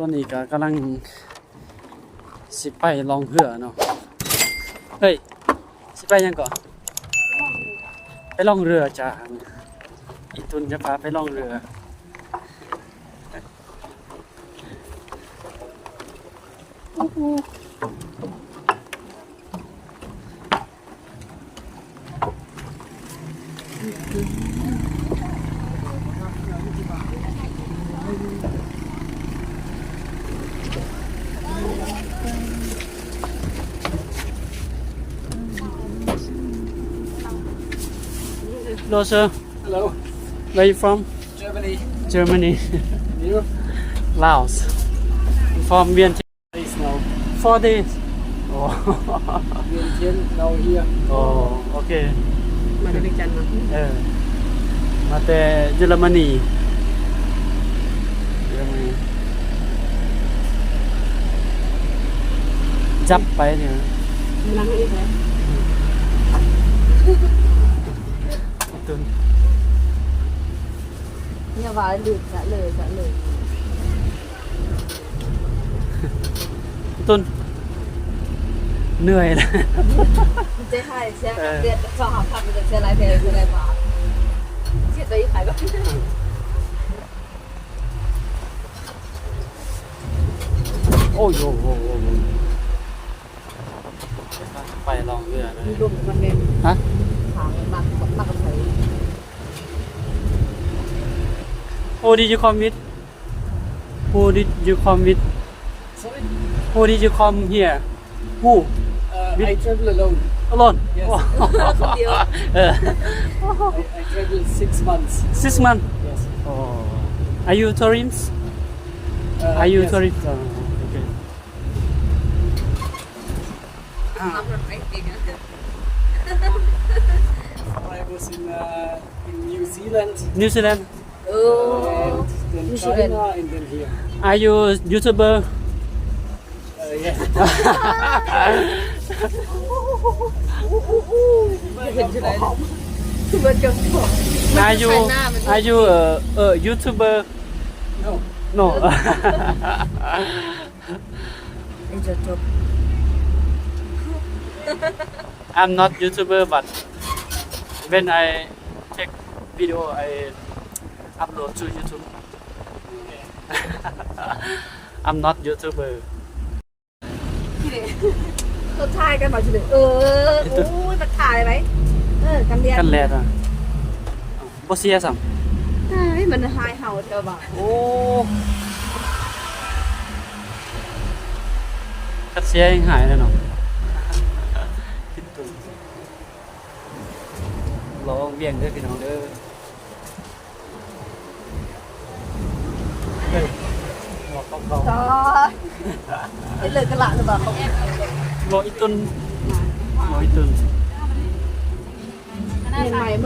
ตอนนี้ก็กำลังสิไปลองเรือเนาะ เฮ้ย สิไปยังก่อน ไปลองเรือจ้าอีตุนจะพาไปลองเรือ Hello sir Hello, where you from Germany. Germany You? Laos from Vientiane Please now. four days โอ้ Vientiane, now here. โอ้โอเค มาจากเวียงจันทร์มา เออ มาแต่เยอรมนีเยอรมนีจับไปเนี่ย มีร้านให้อีกไหม ว่าลืมจะเลยจะเลยตุนเหนื่อยแล้วมันจะให้เสียเดือนสองพันมันจะเสียรายเดือนเสียรายบาทเสียตัวอีกขายก็โอ้ยโอ้โหไปลองเรือเลยลมมันเป็นฮะทางมากมา Who did you come with? Who did you come with? Sorry? Who did you come here? Who? Uh, I travel alone. Alone? Yes. Oh. I, I travel six months. Six months? Yes. Oh. Are you tourists? Uh, Are you yes. tourists? Uh, oh, okay. I was in, uh, in New Zealand. New Zealand? เออ and then New Zealand. China and then here. Are you YouTuber? Uh, yeah. เห็นใช่ไหมคือมันจะบอก Are you Are you a, a YouTuber? No. No. มันจะจบ I'm not YouTuber, but when I take video, I upload to YouTube. I'm not YouTuber. เขาถ่ายกันมาจุดเออโอ้ยมันถ่ายไหมเออกันเรียน Kan lihat ah. Oh, sia sam. ใช่มันหายเห่าเจ้าบ่าว Oh. Cắt xe anh Hải này nó. Lỗ ông biển nữa cái nó nữa. Đây. Ngọt không không. ต่อเห็นเลยกระละหรื อเปล่าเขา Lỗ ít tuần. Lỗ ít tuần. เห็นไหมเ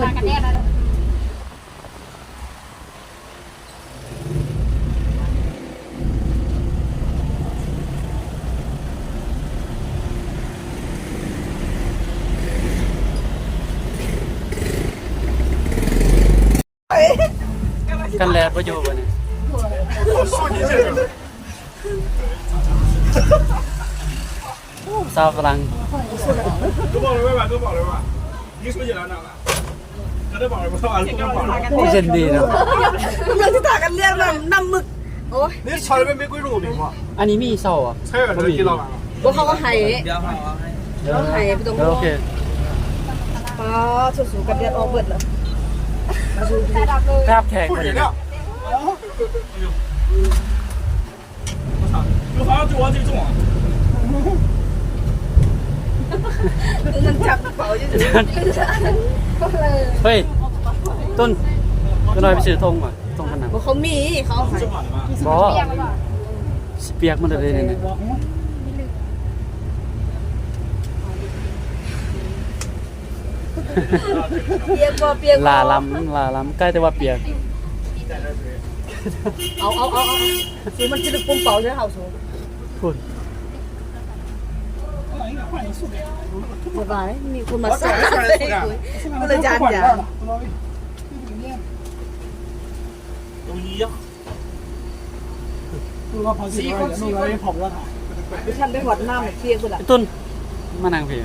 มื่อกี้ Kan lihat apa jawabannya? Oh, sao Frank? 都保留吧，都保留吧。你说起来哪了？那都保留不到，都保留。 Cái chân đi nào? กำลังที่ถ่ายกันเรียนแบบน้ำหมึกโอ้ย 你炒那边玫瑰肉饼吗？ อันนี้มีเศร้าอ่ะ 菜也是给老板了。 พวกเขาก็ให้ เดี๋ยว เขาให้ไปตรง เดี๋ยวโอเค ป้าสูสูกันเรียนออกเบิดแล้ว ครับแขก 不 มา 饮 เดี๋ยว 料。 我操，有好像对我最重啊！ เงินจับกระเป๋าอยู่ เฮ้ย ต้นก็หน่อยไปซื้อธงมาธงขนาด บอกเขามีเขาให้ 这买的吗？ บอสิเปียกมันเลยเนี่ย เปียกบ่เปียกบ่ ลาล้ำลาล้ำใกล้แต่ว่าเปียก เอาเอาเอาสิมันจะดึกปุ่มเปล่าใช่ไหมเอาสูคุณบายมีคุณมาสอนคุณอาจารย์จ้ะตรงนี้อะสีคนสีคนผมแล้วค่ะดิฉันได้หัดหน้าเหมือนเที่ยงคุณละตุ้นมานางเพีย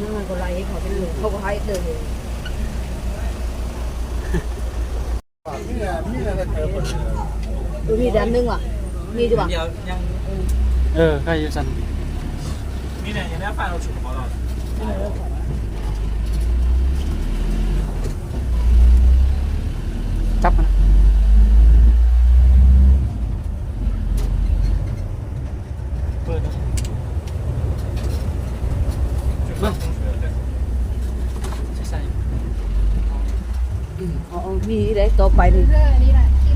นั่ก็ไรเขาเปเลยเขาก็ให้เดินเลย นี่แหละนี่แหละเธอคนดูมีด้านนึงว่ะ มีจ้ะเดี๋ยวยังเออใครอยู่ซั่นมีเนี่ยยังได้ฟังเราฉุกพอเราจับมัน เปิด เบิ่งใส่ อ๋อมีได้ ต่อไปนี่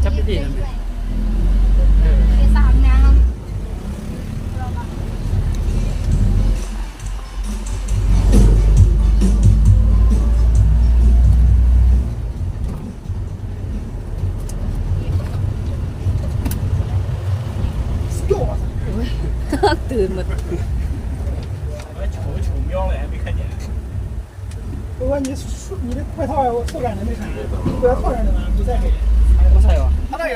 จับดีๆนะเออ สามน้ ตื่นหมด 我瞅瞅瞄了还没看见。如果你你的快套速感的没啥，不要套上的嘛，不在黑。 บ่ใ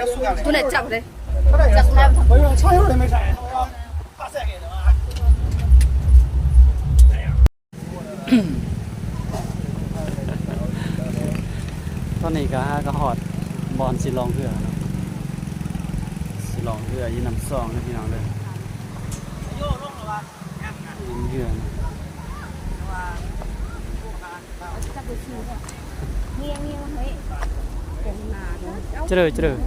ရဆူရလေသူနဲ့ကြောက်တယ်ဟုตอนนี้ก็ก็หอดบอลสิลองเพื่อเนะสิลองเพื่อยีน้ำซองนะพี่น้องเลยยีเพื่อนะเจริญเจริญ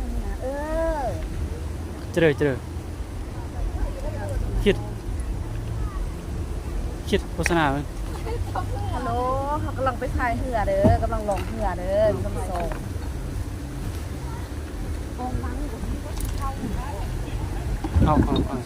จริญเจริญคิด คิดโฆษณาเว้ยฮัลโหลเขากำลังไปพายเรือเด้อกำลังลงเรือเด้อกำลังส่งกองบังกับพี่ก็เข้าเอาเอาเอา